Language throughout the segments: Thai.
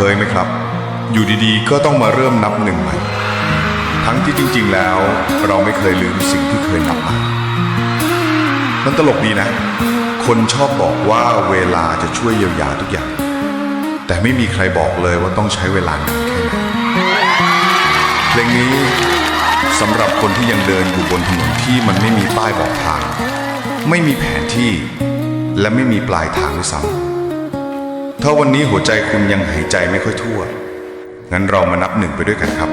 เคยไหมครับ อยู่ดีๆ ก็ต้องมาเริ่มนับหนึ่งใหม่ ทั้งที่จริง ๆ แล้วเราไม่เคยลืมสิ่งที่เคยนับมามันตลกดีนะ คนชอบบอกว่าเวลาจะช่วยเยียวยาทุกอย่าง แต่ไม่มีใครบอกเลยว่าต้องใช้เวลานานแค่ไหนเพลงนี้สำหรับคนที่ยังเดินอยู่บนถนนที่มันไม่มีป้ายบอกทาง ไม่มีแผนที่ และไม่มีปลายทางด้วยซ้ำ ถ้าวันนี้หัวใจคุณยังหายใจไม่ค่อยทั่ว งั้นเรามานับหนึ่งไปด้วยกันครับ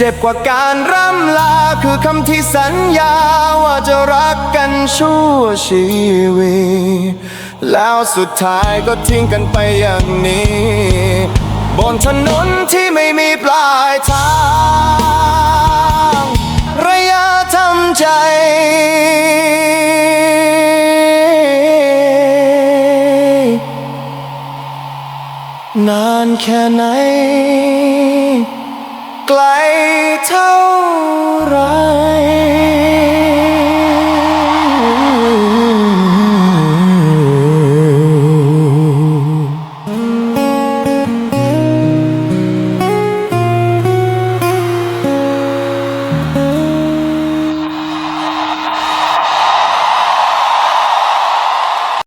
เจ็บกว่าการร่ำลาคือคำที่สัญญาว่าจะรักกันชั่วชีวิต แล้วสุดท้ายก็ทิ้งกันไปอย่างนี้ บนถนนที่ไม่มีปลายทาง ระยะทำใจนานแค่ไหน ไกลเท่าไร